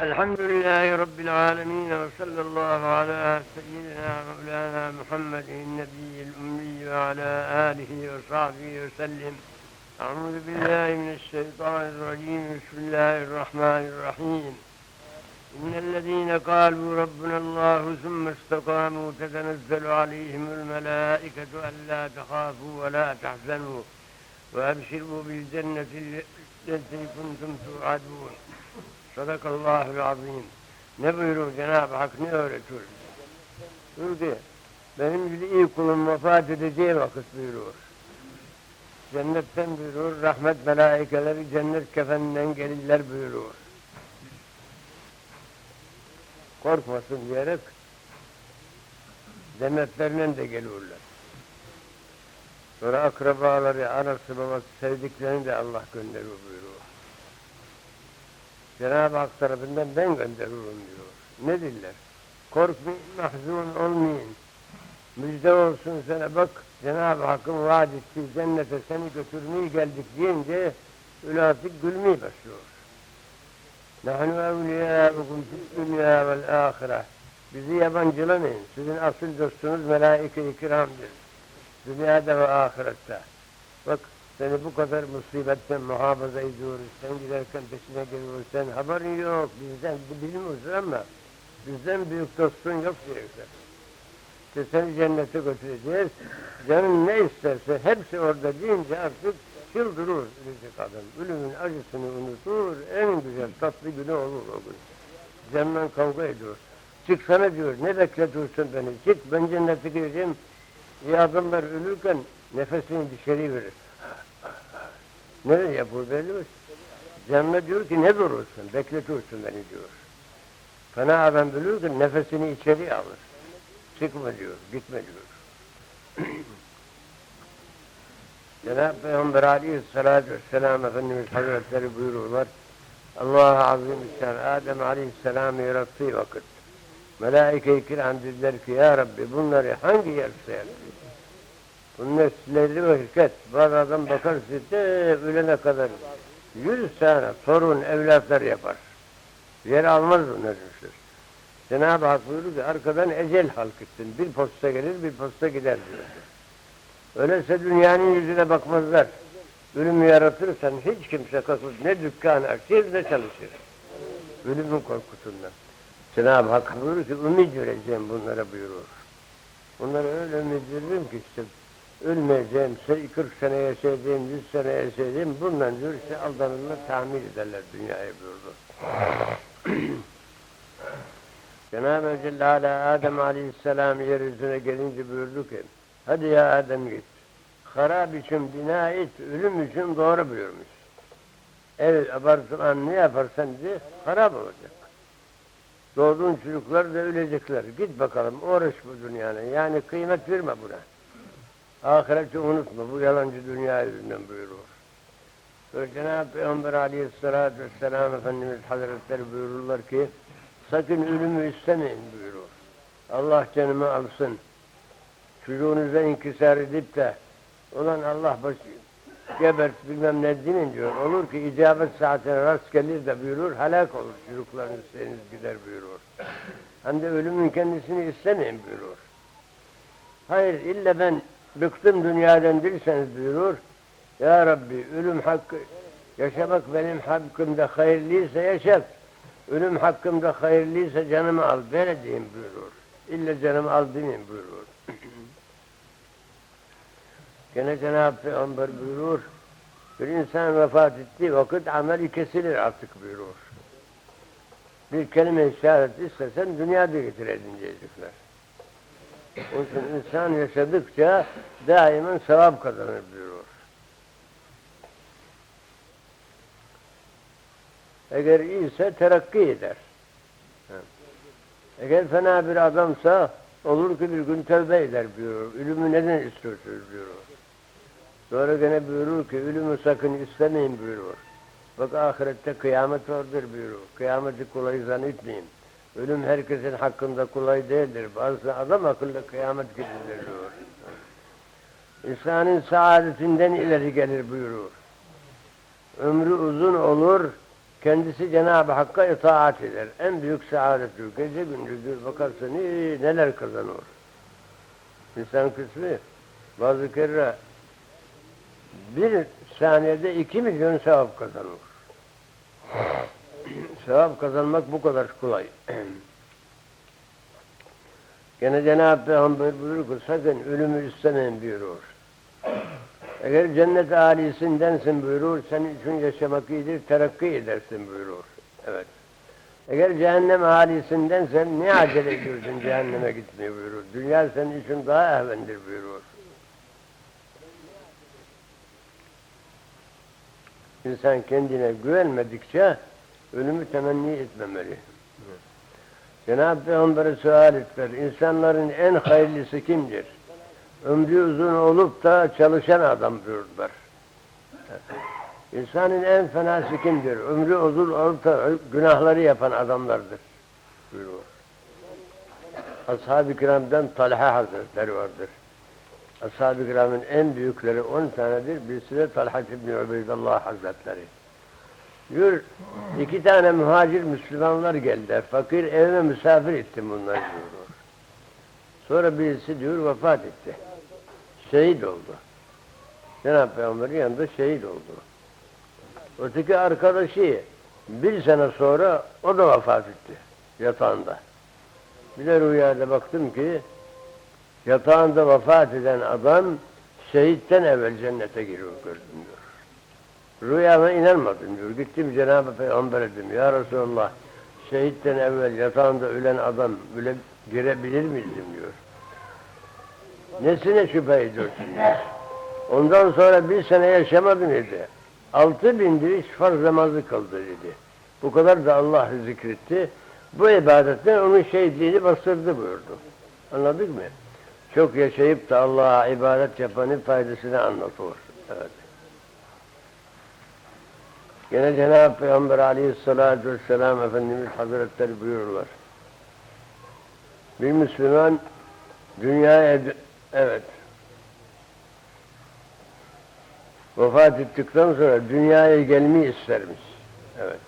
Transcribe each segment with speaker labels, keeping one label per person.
Speaker 1: الحمد لله رب العالمين وصلى الله على سيدنا مولانا محمد النبي الأمي وعلى آله وصحبه وسلم. أعوذ بالله من الشيطان الرجيم بسم الله الرحمن الرحيم. إن الذين قالوا ربنا الله ثم استقاموا تتنزل عليهم الملائكة ألا تخافوا ولا تحزنوا وأبشروا بالجنة التي كنتم توعدون. Sadakallahul azim. Ne buyurur Cenab-ı Hak ne öğretir? Ki, benim gibi iyi kulum vefat edeceği vakit buyurur. Cennetten buyurur, rahmet melaikeleri cennet kefeninden gelirler buyurur. Korkmasın diyerek cennetlerinden de gelirler. Sonra akrabaları, anası babası sevdiklerini de Allah gönderir buyurur. Cenab-ı Hak tarafından ben gönderiyorum diyor. Ne diller? Korkmayın, mahzun olmayın. Müjde olsun sana bak, Cenab-ı Hakk'ın vaad ettiği cennete seni götürmeye geldik deyince artık gülmeye başlıyor. Nahnu evliyâbukum fid dünya vel âhire. Bizi yabancılamayın. Sizin asıl dostunuz melaike-i kiramdır. Dünyada ve ahirette. Seni bu kadar musibetten muhafaza ediyoruz. Sen giderken peşine geliyoruz. Sen haberin yok. Bizden bilmiyorsun ama bizden büyük dostun yok diyorlar. İşte seni cennete götüreceğiz. Canın ne isterse hepsi orada deyince artık çıldırır ölecek adam. Ölümün acısını unutur. En güzel tatlı günü olur o gün. Canla kavga ediyor. Çıksana diyor. Ne bekletiyorsun beni? Çık ben cennete gireceğim. İyi adamlar ölürken nefesini dışarı verir. Nereye yapıyor belli mi? Canına diyor ki ne durursun, bekletiyorsun beni diyor. Fena adam ölürken nefesini içeri alır. Çıkma diyor, gitme diyor. Cenab-ı Peygamber aleyhissalatü vesselam Efendimiz Hazretleri buyururlar. Allah-u Azimüşşan Adem aleyhisselamı yarattığı vakit Melaike-i kiram dediler ki ya Rabbi bunları hangi yer sayar? Nesleri. Bazı adam bakar size ölene kadar yüz tane torun evlatlar yapar. Yer almaz bunlar düşür. Cenab-ı Hak buyurur ki arkadan ecel halk etsin. Bir posta gelir bir posta gider diyor. Öyleyse dünyanın yüzüne bakmazlar. Ölümü yaratırsan hiç kimse kalkıp ne dükkan açır ne çalışır. Ölümün korkusundan. Cenab-ı Hak buyurur ki ümit vereceğim bunlara buyurur. Bunlara öyle ümit veririm ki işte ölmeyeceğim, 40 sene yaşayacağım, 100 sene yaşayacağım, bundan diyor işte aldanırlar, tamir ederler dünyayı buyurdu. Cenab-ı Celle Adem Aleyhisselam yeryüzüne gelince buyurdu ki, hadi ya Adem git, harap için bina et, ölüm için doğru buyurmuş. Evet, abartılan ne yaparsan de harap olacak. Doğduğun çocuklar da ölecekler. Git bakalım, uğraş bu dünyana. Yani kıymet verme buna. Ahireti unutma. Bu yalancı dünya yüzünden buyurur. Ve Cenab-ı Peygamber aleyhissalatü vesselam Efendimiz Hazretleri buyururlar ki sakın ölümü istemeyin buyurur. Allah canımı alsın. Çocuğunuza inkisar edip de ulan Allah başı gebert bilmem ne deyin diyor. Olur ki icabet saatine rast gelir de buyurur, helak olur çocuklarınız seniz gider buyurur. Hem de ölümün kendisini istemeyin buyurur. Hayır illa ben bıktım dünyadan derseniz buyurur. Ya Rabbi ölüm hakkı yaşamak benim hakkımda hayırlıysa yaşat. Ölüm hakkımda hayırlıysa canımı al böyle diyeyim buyurur. İlla canımı al demeyeyim buyurur. Gene Cenab-ı Peygamber buyurur. Bir insan vefat ettiği vakit ameli kesilir artık buyurur. Bir kelime işaret istesen dünyada getiredin diyecekler. Onun için insan yaşadıkça daima sevap kazanır buyurur. Eğer iyiyse terakki eder. Eğer fena bir adamsa olur ki bir gün tövbe eder buyurur. Ölümü neden istiyorsunuz buyurur. Sonra gene buyurur ki ölümü sakın istemeyin buyurur. Bak ahirette kıyamet vardır buyurur. Kıyameti kolay zannetmeyin. Ölüm herkesin hakkında kolay değildir. Bazı adam akıllı kıyamet gibidir diyor. İnsanın saadetinden ileri gelir buyurur. Ömrü uzun olur, Kendisi Cenab-ı Hakk'a itaat eder. En büyük saadettir. Gece gündüzdür bakarsın iyi, neler kazanır. İnsan kısmı bazı kere bir saniyede iki milyon sevap kazanır. sevap kazanmak bu kadar kolay. Gene Cenab-ı Peygamber buyurur ki sakın ölümü istemeyin buyurur. Eğer cennet âlisindensin buyurur, senin için yaşamak iyidir, terakki edersin buyurur. Evet. Eğer cehennem halisindensen ne acele ediyorsun cehenneme gitmeye buyurur. Dünya senin için daha ehvendir buyurur. İnsan kendine güvenmedikçe ölümü temenni etmemeli. Cenab-ı Peygamber'e sual ettiler. İnsanların en hayırlısı kimdir? Ömrü uzun olup da çalışan adam buyurdular. İnsanın en fenası kimdir? Ömrü uzun olup da günahları yapan adamlardır. Buyuruyor. Ashab-ı kiramdan Talha Hazretleri vardır. Ashab-ı kiramın en büyükleri on tanedir. Birisi de Talha İbni Ubeydullah Hazretleri. Diyor, iki tane muhacir Müslümanlar geldiler. Fakir evime misafir ettim bunları diyor. Sonra birisi diyor vefat etti. Şehit oldu. Cenab-ı Peygamber'in yanında şehit oldu. Öteki arkadaşı bir sene sonra o da vefat etti yatağında. Bir de rüyada baktım ki yatağında vefat eden adam şehitten evvel cennete giriyor gördüm diyor. Rüyama inanmadım diyor. Gittim Cenab-ı Peygamber'e dedim. Ya Resulallah şehitten evvel yatağında ölen adam öyle girebilir miydim diyor. Nesine şüphe ediyorsun diyor. Ondan sonra bir sene yaşamadım dedi. Altı bin diriş farz namazı kıldı dedi. Bu kadar da Allah zikretti. Bu ibadetten onun şehitliğini bastırdı buyurdu. Anladık mı? Çok yaşayıp da Allah'a ibadet yapanın faydasını anlatıyor. Evet. Yine Cenab-ı Peygamber aleyhissalatü vesselam Efendimiz Hazretleri buyururlar. Bir Müslüman dünyaya evet vefat ettikten sonra dünyaya gelmeyi istermiş. Evet.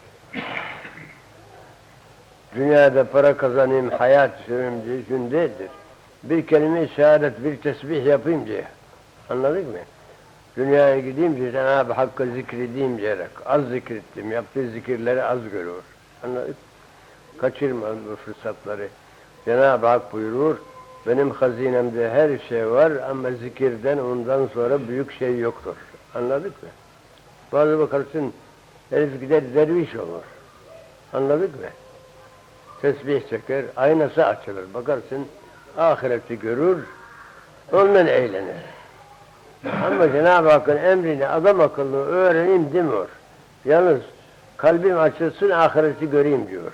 Speaker 1: Dünyada para kazanayım, hayat süreyim diye gün değildir. Bir kelime şehadet, bir tesbih yapayım diye. Anladık mı? Dünyaya diye Cenab-ı Hakk'ı zikredeyim diyerek. Az zikrettim, yaptığı zikirleri az görüyor. Anladık Kaçırma bu fırsatları. Cenab-ı Hak buyurur, benim hazinemde her şey var ama zikirden ondan sonra büyük şey yoktur. Anladık mı? Bazı bakarsın herif gider derviş olur. Anladık mı? Tesbih çeker, aynası açılır. Bakarsın ahireti görür, ondan eğlenir. Ama Cenab-ı Hakk'ın emrini adam akıllı öğreneyim demiyor. Yalnız kalbim açılsın ahireti göreyim diyor.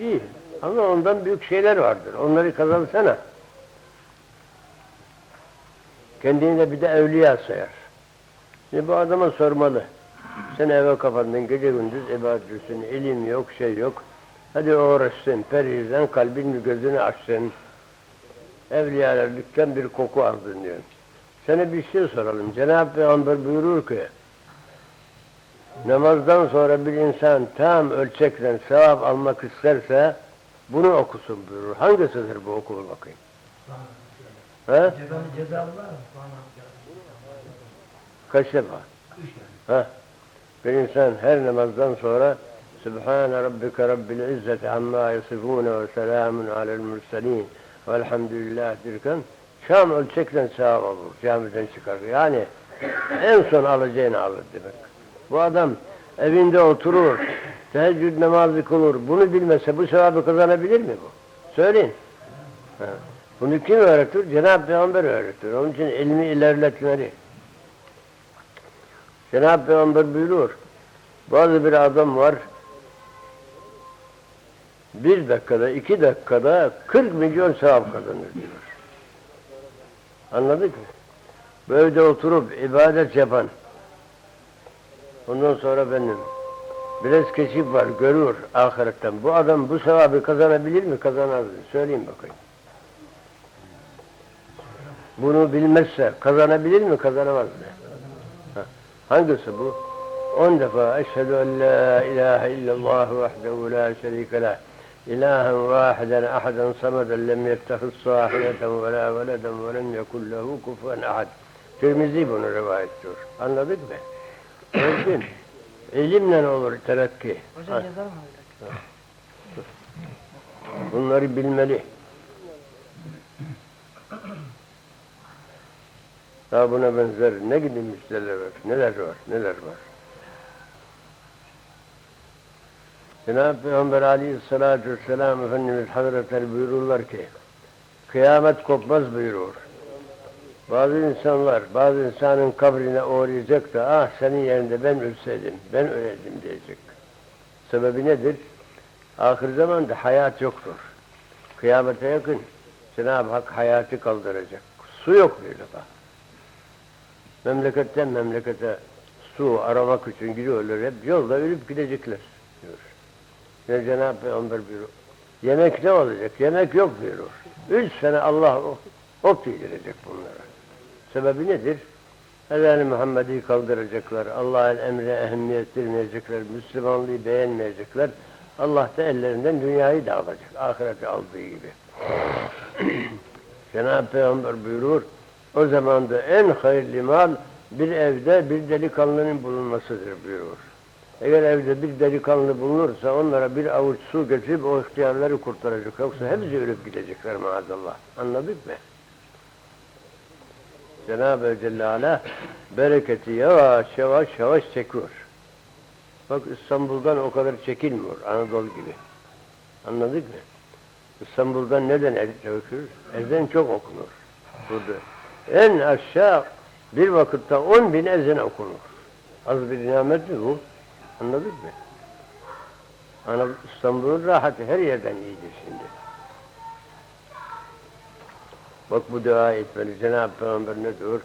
Speaker 1: İyi. Ama ondan büyük şeyler vardır. Onları kazansana. Kendini de bir de evliya sayar. Şimdi bu adama sormalı. Sen eve kapandın gece gündüz ibadetlisin, ilim yok, şey yok. Hadi uğraşsın, perhizden kalbin gözünü açsın. Evliyalarlıktan bir koku aldın diyor. Sana bir şey soralım. Cenab-ı Peygamber buyurur ki namazdan sonra bir insan tam ölçekle sevap almak isterse bunu okusun buyurur. Hangisidir bu oku bakayım? Ha? Kaç defa? Ha? Bir insan her namazdan sonra Sübhane Rabbike Rabbil İzzeti Amma Yasifune ve Selamun Alel Mürselin Velhamdülillah derken Şam ölçekle sevap olur. Camiden çıkar. Yani en son alacağını alır demek. Bu adam evinde oturur, teheccüd namazı kılır. Bunu bilmese bu sevabı kazanabilir mi bu? Söyleyin. Bunu kim öğretir? Cenab-ı Peygamber öğretir. Onun için ilmi ilerletmeli. Cenab-ı Peygamber buyuruyor. Bazı bir adam var. Bir dakikada, iki dakikada 40 milyon sevap kazanır diyor. Anladık mı? Evde oturup ibadet yapan, ondan sonra benim biraz keşif var, görür ahiretten. Bu adam bu sevabı kazanabilir mi? Kazanır mı? Söyleyeyim bakayım. Bunu bilmezse kazanabilir mi? Kazanamaz mı? Ha. Hangisi bu? on defa eşhedü en la ilahe illallah vahdehu la şerike lah ahaden sameden lem yettehid sahibeten ve la veleden ve lem yekun lehu kufuven ahad. Tirmizi bunu rivayet ediyor. Anladık mı? İçin ilimle olur terakki.
Speaker 2: Hocam yazar mı?
Speaker 1: Bunları bilmeli. Daha buna benzer ne gibi müjdeler var, neler var, neler var. Cenab-ı Peygamber aleyhissalatü vesselam Efendimiz Hazretleri buyururlar ki, kıyamet kopmaz buyurur. Bazı insanlar, bazı insanın kabrine uğrayacak da, ah senin yerinde ben ölseydim, ben ölerdim diyecek. Sebebi nedir? Ahir zamanda hayat yoktur. Kıyamete yakın Cenab-ı Hak hayatı kaldıracak. Su yok bir defa. Memleketten memlekete su aramak için gidiyorlar. Hep yolda ölüp gidecekler. Ve Cenab-ı Peygamber buyuruyor. Yemek ne olacak? Yemek yok buyuruyor. Üç sene Allah o- ot yedirecek bunlara. Sebebi nedir? Efendim Muhammed'i kaldıracaklar. Allah'ın emrine ehemmiyet vermeyecekler. Müslümanlığı beğenmeyecekler. Allah da ellerinden dünyayı da alacak. Ahireti aldığı gibi. Cenab-ı Peygamber buyurur. O zaman da en hayırlı mal bir evde bir delikanlının bulunmasıdır buyurur. Eğer evde bir delikanlı bulunursa onlara bir avuç su getirip o ihtiyarları kurtaracak. Yoksa hepsi ölüp gidecekler maazallah. Anladık mı? Cenab-ı Celle bereketi yavaş yavaş yavaş çekiyor. Bak İstanbul'dan o kadar çekilmiyor Anadolu gibi. Anladık mı? İstanbul'dan neden çekiyoruz? Ezan çok okunur. Burada. En aşağı bir vakitte on bin ezan okunur. Az bir nimet mi bu? Anladık mı? Anadolu, İstanbul'un rahatı her yerden iyidir şimdi. Bak bu dua etmeli. Cenab-ı Peygamber ne diyor?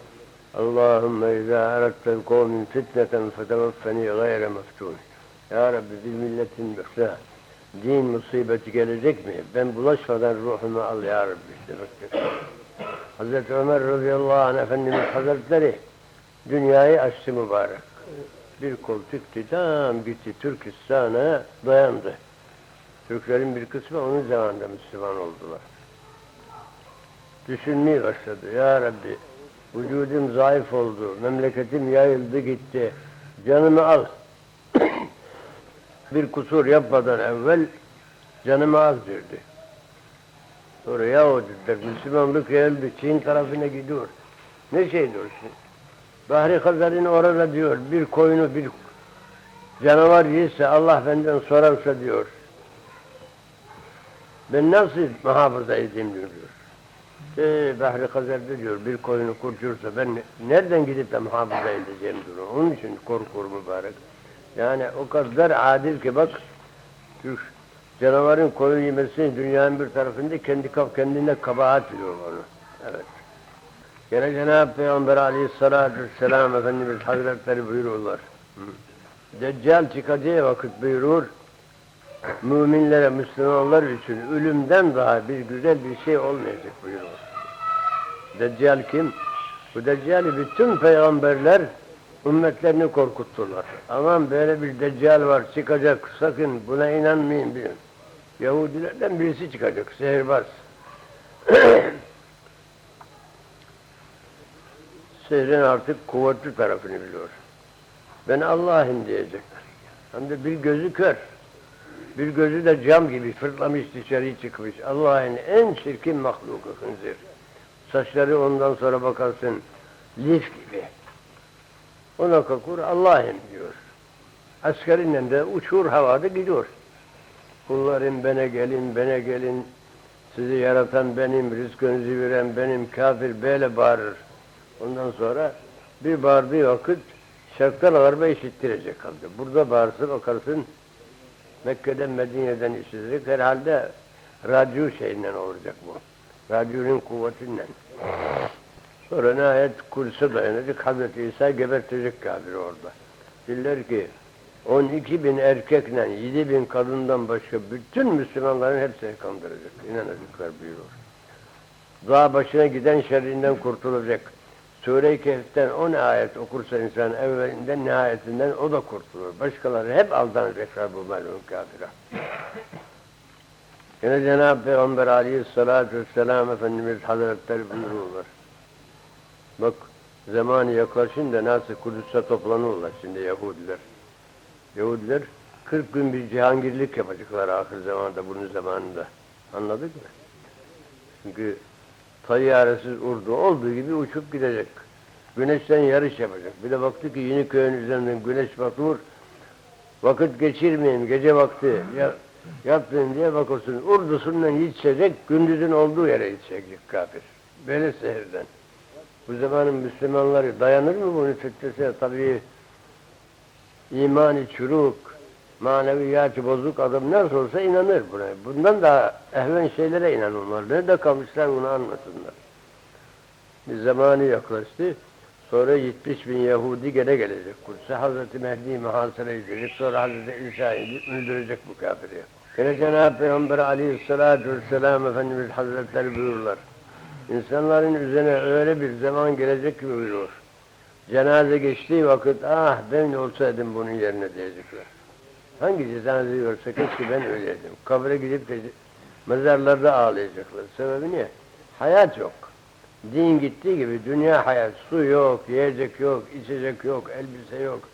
Speaker 1: Allahümme izâ erettel kavmin fitneten feteveffeni gayre meftûn. Ya Rabbi bir milletin yoksa din musibeti gelecek mi? Ben bulaşmadan ruhumu al ya Rabbi. Hazreti Ömer radıyallahu anh Efendimiz Hazretleri dünyayı açtı mübarek. Bir kol tam gitti Türkistan'a dayandı. Türklerin bir kısmı onun zamanında Müslüman oldular. Düşünmeye başladı. Ya Rabbi vücudum zayıf oldu. Memleketim yayıldı gitti. Canımı al. bir kusur yapmadan evvel canımı al dedi. Sonra yahu dediler Müslümanlık geldi Çin tarafına gidiyor. Ne şey diyor şimdi? Bahri Hazar'ın orada diyor bir koyunu bir canavar yiyse Allah benden sorarsa diyor. Ben nasıl muhafaza edeyim diyor. Ee, Bahri Hazar'da diyor bir koyunu kurtulursa ben nereden gidip de muhafaza edeceğim diyor. Onun için korkur mübarek. Yani o kadar adil ki bak şu canavarın koyun yemesi dünyanın bir tarafında kendi kendine kabahat diyor onu. Evet. Gene Cenab-ı Peygamber aleyhissalatü vesselam Efendimiz Hazretleri buyuruyorlar. Hı. Deccal çıkacağı vakit buyurur. Müminlere, Müslümanlar için ölümden daha bir güzel bir şey olmayacak buyuruyor. Deccal kim? Bu Deccal'i bütün peygamberler ümmetlerini korkuttular. Aman böyle bir deccal var çıkacak sakın buna inanmayın diyor. Yahudilerden birisi çıkacak sihirbaz. Sihrin artık kuvvetli tarafını biliyor. Ben Allah'ım diyecek. Hem de bir gözü kör. Bir gözü de cam gibi fırlamış dışarı çıkmış. Allah'ın en çirkin mahluku hınzır. Saçları ondan sonra bakarsın lif gibi. Ona kalkır Allah'ım diyor. Askerinden de uçur havada gidiyor. Kullarım bana gelin, bana gelin. Sizi yaratan benim, rızkınızı veren benim, kafir böyle bağırır. Ondan sonra bir bağırdığı vakit şarktan ağırma işittirecek kaldı. Burada bağırsın, bakarsın Mekke'den, Medine'den işitecek. Herhalde radyo şeyinden olacak bu. Radyonun kuvvetinden. Sonra nihayet kulise dayanacak. Hazreti İsa gebertecek kafiri orada. Diller ki 12 bin erkekle 7 bin kadından başka bütün Müslümanların hepsini kandıracak. İnanacaklar buyuruyor. Dağ başına giden şerrinden kurtulacak. Sure-i Kehf'ten 10 ayet okursa insan evvelinden nihayetinden o da kurtulur. Başkaları hep aldanacaklar bu melun kafire. Yine Cenab-ı Peygamber aleyhissalatu vesselam Efendimiz Hazretleri buyuruyorlar. Bak zamanı yaklaşınca nasıl Kudüs'e toplanıyorlar şimdi Yahudiler. Yahudiler 40 gün bir cihangirlik yapacaklar ahir zamanda bunun zamanında. Anladık mı? Çünkü tayyaresiz urdu olduğu gibi uçup gidecek. Güneşten yarış yapacak. Bir de baktı ki yeni köyün üzerinden güneş batıyor. Vakit geçirmeyeyim gece vakti ya, yapmayayım diye bakıyorsun. Urdusundan yetişecek, gündüzün olduğu yere yetişecek kafir. Böyle sehirden. Bu zamanın Müslümanları dayanır mı bunu fitnese? Tabii imani çürük, maneviyatı bozuk adam nasıl olsa inanır buna. Bundan daha ehven şeylere inanırlar. Nerede kalmışlar bunu anlasınlar. Bir zamanı yaklaştı. Sonra 70 bin Yahudi gene gelecek Kudüs'e. Hazreti Mehdi muhasara edecek. Sonra Hazreti İsa öldürecek bu kafiri. Gene Cenab-ı Peygamber aleyhissalatu vesselam Efendimiz Hazretleri buyururlar. İnsanların üzerine öyle bir zaman gelecek ki buyuruyor. Cenaze geçtiği vakit ah ben olsaydım bunun yerine diyecekler. Hangi cenaze görse keşke ben öyleydim. Kabre gidip mezarlarda ağlayacaklar. Sebebi ne? Hayat yok. Din gittiği gibi dünya hayat. Su yok, yiyecek yok, içecek yok, elbise yok,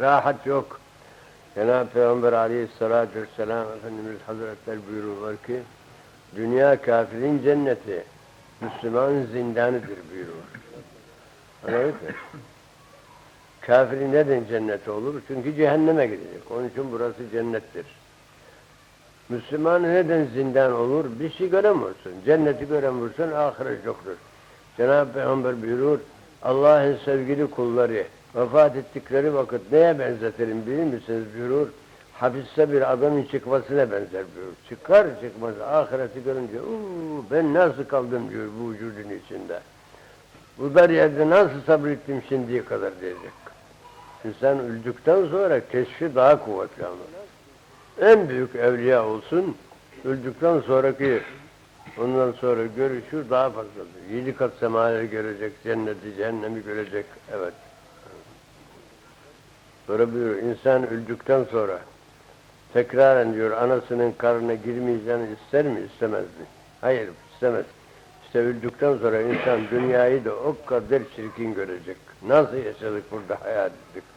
Speaker 1: rahat yok. Cenab-ı Peygamber aleyhissalatü vesselam Efendimiz Hazretleri buyuruyorlar ki dünya kafirin cenneti, Müslümanın zindanıdır buyuruyor. Anladın mı? Kafirin neden cenneti olur? Çünkü cehenneme gidecek. Onun için burası cennettir. Müslüman neden zindan olur? Bir şey göremiyorsun. Cenneti göremiyorsun, ahiret yoktur. Cenab-ı Peygamber buyurur, Allah'ın sevgili kulları vefat ettikleri vakit neye benzetirim bilir misiniz buyurur. Hapiste bir adamın çıkmasına benzer buyurur. Çıkar çıkmaz ahireti görünce ben nasıl kaldım diyor bu vücudun içinde. Bu dar yerde nasıl sabrettim şimdiye kadar diyecek. İnsan öldükten sonra keşfi daha kuvvetli olur. En büyük evliya olsun, öldükten sonraki ondan sonra görüşü daha fazladır. Yedi kat semaları görecek, cenneti, cehennemi görecek. Evet. Sonra buyuruyor, insan öldükten sonra tekraren diyor anasının karnına girmeyeceğini ister mi, istemez mi? Hayır, istemez. İşte öldükten sonra insan dünyayı da o kadar çirkin görecek. Nasıl yaşadık burada hayat ettik.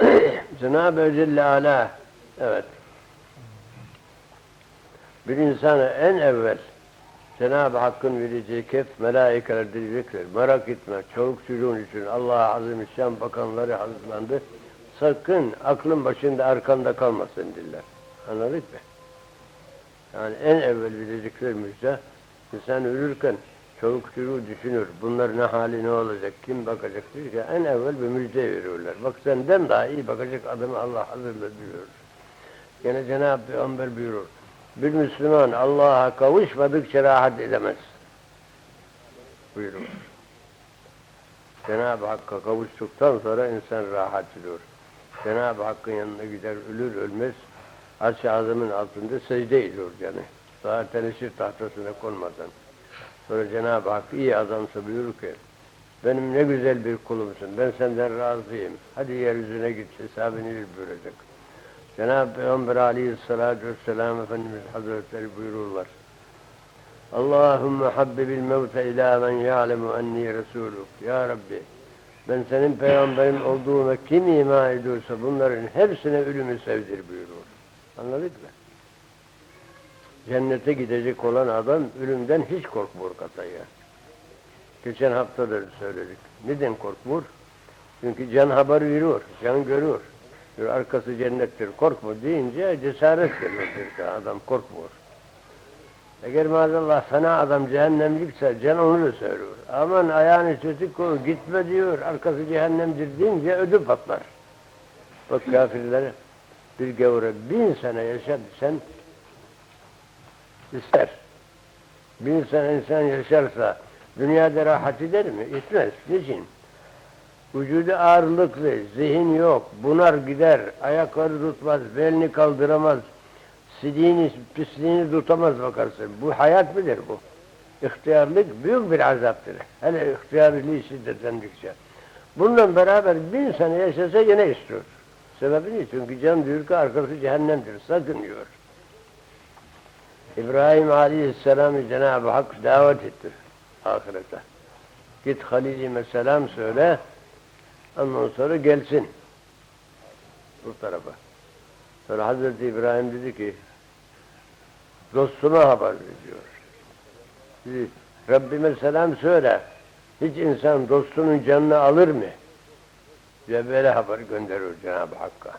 Speaker 1: Cenab-ı Celle Ala evet bir insana en evvel Cenab-ı Hakk'ın vereceği kef melaikeler diyecekler. Merak etme çoluk çocuğun için Allah'a azim işlem bakanları hazırlandı. Sakın aklın başında arkanda kalmasın diller. Anladık mı? Yani en evvel verecekler müjde insan ölürken çoluk çocuğu düşünür. Bunlar ne hali ne olacak, kim bakacak ki en evvel bir müjde veriyorlar. Bak senden daha iyi bakacak adamı Allah hazırladı diyor. Yine Cenab-ı Peygamber buyurur. Bir Müslüman Allah'a kavuşmadıkça rahat edemez. Buyurur. Cenab-ı Hakk'a kavuştuktan sonra insan rahat ediyor. Cenab-ı Hakk'ın yanına gider ölür ölmez arş-ı azamın altında secde ediyor canı. Daha teneşir tahtasına konmadan. Sonra Cenab-ı Hak iyi adamsa buyurur ki benim ne güzel bir kulumsun. Ben senden razıyım. Hadi yeryüzüne git hesabını buyuracak. Cenab-ı Peygamber aleyhissalatü vesselam Efendimiz Hazretleri buyururlar. Allahümme habbibil mevte ila men ya'lemu enni Resuluk. Ya Rabbi ben senin peygamberin olduğuna kim iman ediyorsa bunların hepsine ölümü sevdir buyurur. Anladık mı? Cennete gidecek olan adam ölümden hiç korkmuyor kataya. Geçen hafta da söyledik. Neden korkmuyor? Çünkü can haber veriyor, can görüyor. Diyor, arkası cennettir, korkma deyince cesaret geliyor adam korkmuyor. Eğer maazallah fena adam cehennemlikse can onu da söylüyor. Aman ayağını çözük koy, gitme diyor, arkası cehennemdir deyince ödü patlar. Bak kafirlere bir gavura bin sene yaşadı sen ister. Bin sene insan yaşarsa dünyada rahat eder mi? Etmez. Niçin? Vücudu ağırlıklı, zihin yok, bunar gider, ayakları tutmaz, belini kaldıramaz, sidiğini, pisliğini tutamaz bakarsın. Bu hayat mıdır bu? İhtiyarlık büyük bir azaptır. Hele ihtiyarlılığı şiddetlendikçe. Bununla beraber bin sene yaşasa yine istiyor. Sebebi ne? Çünkü can diyor ki arkası cehennemdir. Sakın diyor. İbrahim Aleyhisselam'ı Cenab-ı Hak davet etti ahirete. Git Halil'ime selam söyle. Ondan sonra gelsin. Bu tarafa. Sonra Hazreti İbrahim dedi ki dostuna haber veriyor. Dedi, Rabbime selam söyle. Hiç insan dostunun canını alır mı? Diye böyle haber gönderiyor Cenab-ı Hakk'a.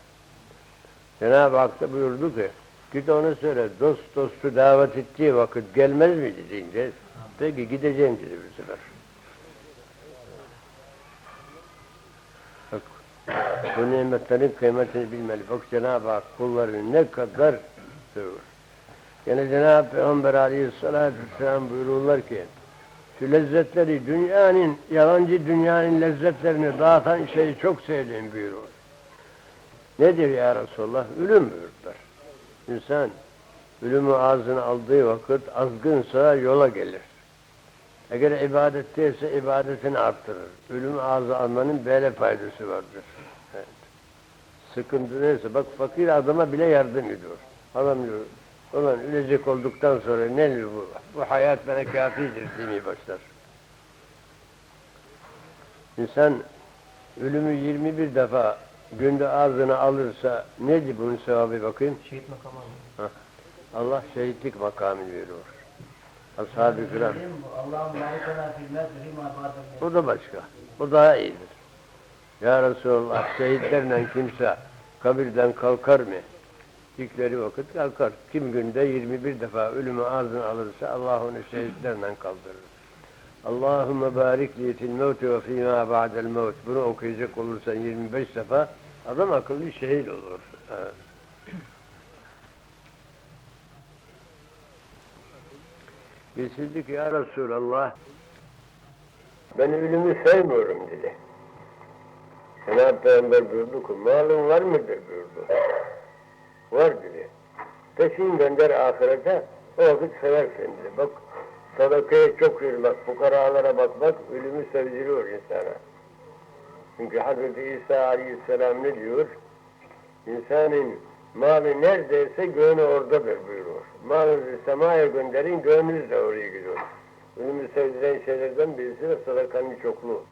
Speaker 1: Cenab-ı Hak da buyurdu ki git ona söyle dost dostu davet ettiği vakit gelmez mi deyince peki gideceğim dedi bir sefer. Bak, bu nimetlerin kıymetini bilmeli. Bak Cenab-ı Hak kullarını ne kadar seviyor. Yine Cenab-ı Peygamber aleyhissalatü vesselam buyururlar ki şu lezzetleri dünyanın, yalancı dünyanın lezzetlerini dağıtan şeyi çok sevdiğim buyurur. Nedir ya Resulallah? Ölüm buyurdular. İnsan ölümü ağzına aldığı vakit azgınsa yola gelir. Eğer ibadetteyse ibadetini arttırır. Ölümü ağza almanın böyle faydası vardır. Evet. Sıkıntı neyse bak fakir adama bile yardım ediyor. Adam diyor, ulan ölecek olduktan sonra ne bu? Bu hayat bana kafidir demeye başlar. İnsan ölümü 21 defa günde ağzına alırsa nedir bunun sevabı bakayım?
Speaker 2: Şehit makamı.
Speaker 1: Allah şehitlik makamını veriyor. Ashab-ı kiram. Bu da başka. Bu daha iyidir. Ya Resulallah şehitlerle kimse kabirden kalkar mı? Dikleri vakit kalkar. Kim günde 21 defa ölümü ağzına alırsa Allah onu şehitlerle kaldırır. Allahümme barik li mevti ve fîmâ ba'del mevt. Bunu okuyacak olursan 25 defa adam akıllı şehit olur. Evet. Getirdik ya Resulallah. Ben ölümü sevmiyorum dedi. Cenab-ı Peygamber buyurdu ki malın var mıdır buyurdu. Var dedi. Peşin gönder ahirete o vakit seversin dedi. Bak sadakaya çok yürümek, fukaralara bak bak ölümü sevdiriyor insana. Çünkü Hazreti İsa Aleyhisselam ne diyor? İnsanın malı neredeyse gönlü oradadır buyuruyor. Malınızı semaya gönderin, gönlünüz de oraya gidiyor. Ölümü sevdiren şeylerden birisi de sadakanın çokluğu.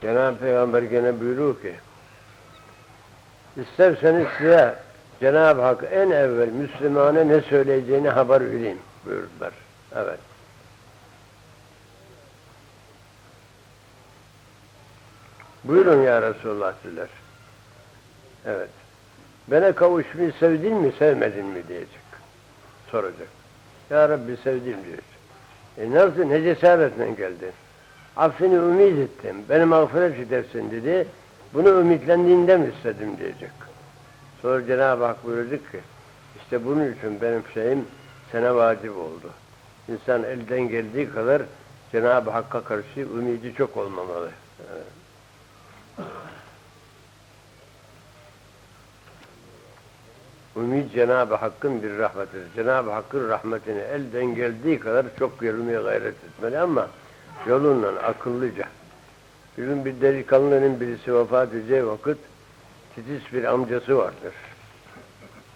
Speaker 1: Cenab-ı Peygamber gene buyuruyor ki, isterseniz size Cenab-ı Hak en evvel Müslümana ne söyleyeceğini haber vereyim buyurdular. Evet. Buyurun ya Resulullah dediler. Evet. Bana kavuşmayı sevdin mi sevmedin mi diyecek. Soracak. Ya Rabbi sevdim diyecek. E nasıl ne cesaretle geldin? Affini ümit ettim. Beni mağfiret edersin dedi. Bunu ümitlendiğinden istedim diyecek. Sonra Cenab-ı Hak buyurdu ki işte bunun için benim şeyim sana vacip oldu. İnsan elden geldiği kadar Cenab-ı Hakk'a karşı ümidi çok olmamalı. Evet. Cenab-ı Hakk'ın bir rahmetidir. Cenab-ı Hakk'ın rahmetini elden geldiği kadar çok görmeye gayret etmeli ama yolunla akıllıca. Gün bir delikanlının birisi vefat edeceği vakit titiz bir amcası vardır.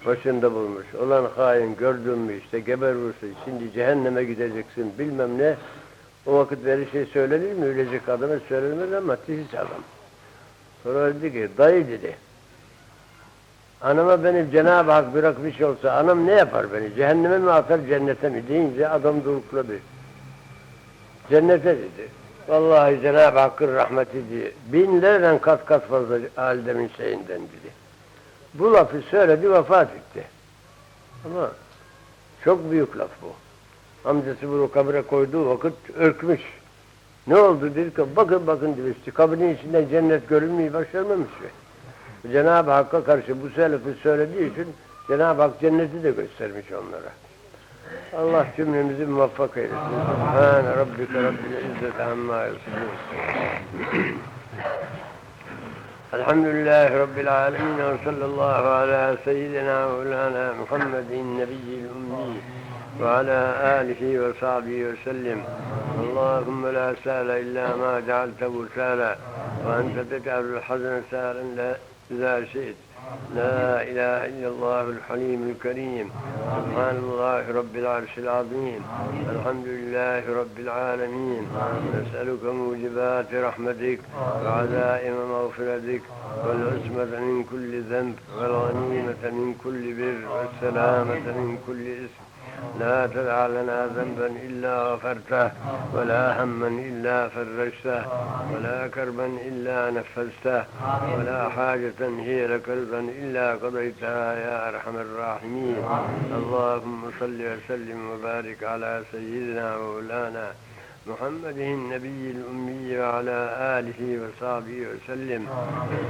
Speaker 1: Başında bulmuş. Olan hain gördün mü işte geber vursun şimdi cehenneme gideceksin bilmem ne. O vakit böyle şey söylenir mi? Ölecek adama söylenmez ama titiz adam. Sonra dedi ki dayı dedi. Anama beni Cenab-ı Hak bırakmış olsa anam ne yapar beni? Cehenneme mi atar cennete mi? Deyince adam durukladı. Cennete dedi. Vallahi Cenab-ı Hakk'ın rahmeti diye binlerden kat kat fazla alemin şeyinden dedi. Bu lafı söyledi vefat etti. Ama çok büyük laf bu. Amcası bunu kabire koyduğu vakit ürkmüş. Ne oldu dedi ki bakın bakın demişti. Kabrin içinden cennet görünmeyi başarmamış mı? Cenab-ı Hakk'a karşı bu selefi söylediği için Cenab-ı Hak cenneti de göstermiş onlara. Allah cümlemizi muvaffak eylesin. Subhane rabbike rabbil izzeti amma yasifun. Elhamdülillahi rabbil alemin ve sallallahu ala seyyidina ve ulana Muhammedin nebiyyil ummi وعلى آله وصحبه وسلم اللهم لا سهل إلا ما جعلته سهلا وأنت تجعل الحزن سهلا لا- إذا شئت لا إله إلا الله الحليم الكريم. سبحان الله رب العرش العظيم. الحمد لله رب العالمين. نسألك موجبات رحمتك وعزائم مغفرتك والعصمة من كل ذنب والغنيمة من كل بر والسلامة من كل إثم. لا تدع لنا ذنبا إلا غفرته ولا هما إلا فرجته ولا كربا إلا نفذته ولا حاجة هي لك إلا قضيتها يا أرحم الراحمين. اللهم صل وسلم وبارك على سيدنا ومولانا محمد النبي الأمي وعلى آله وصحبه وسلم.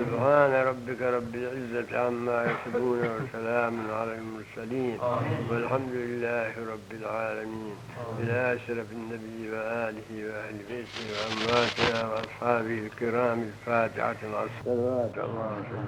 Speaker 1: سبحان ربك رب العزة عما يصفون وسلام على المرسلين. والحمد لله رب العالمين. إلى أشرف النبي وآله وأهل بيته وأمواتنا وأصحابه الكرام. الفاتحة مع الصلوات اللهم صل